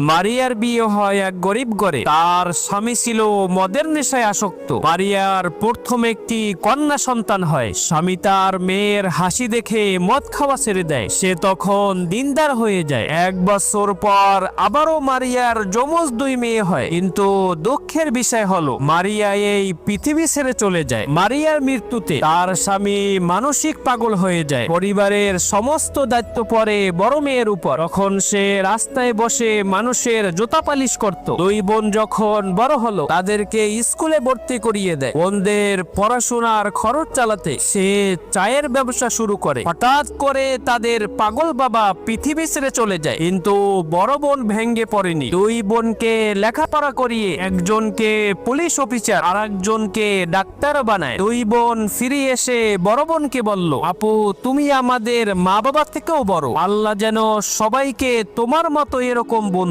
মারিয়ার বিয়ে হয় এক গরিব ঘরে। তার স্বামী ছিল মদের নেশায় আসক্ত। মারিয়ার প্রথম একটি কন্যা সন্তান হয়। স্বামী তার মেয়ের হাসি দেখে মদ খাওয়া ছেড়ে দেয়। সে তখন দিনদার হয়ে যায়। এক বছর পর আবারও মারিয়ার যমজ দুই মেয়ে হয়। কিন্তু দুঃখের বিষয় হলো, মারিয়া এই পৃথিবী ছেড়ে চলে যায়। মারিয়ার মৃত্যুতে তার স্বামী মানসিক পাগল হয়ে যায়। পরিবারের সমস্ত দায়িত্ব পরে বড় মেয়ের উপর। তখন সে রাস্তায় বসে মানুষের জুতা পালিশ করত। দুই বোন যখন বড় হলো, তাদেরকে স্কুলে ভর্তি করিয়ে দেয়। বোনদের পড়াশোনার খরচ চালাতে সে চায়ের ব্যবসা শুরু করে। হঠাৎ করে তাদের পাগল বাবা পৃথিবী ছেড়ে চলে যায়। কিন্তু বড় বোন ভেঙ্গে পড়েনি। দুই বোনকে লেখাপড়া করিয়ে একজনকে পুলিশ অফিসার আর একজনকে ডাক্তার বানায়। দুই বোন ফিরে এসে বড় বোনকে বলল, আপু, তুমি আমাদের মা বাবা থেকেও বড়। আল্লাহ যেন সবাইকে তোমার মতো এরকম বোন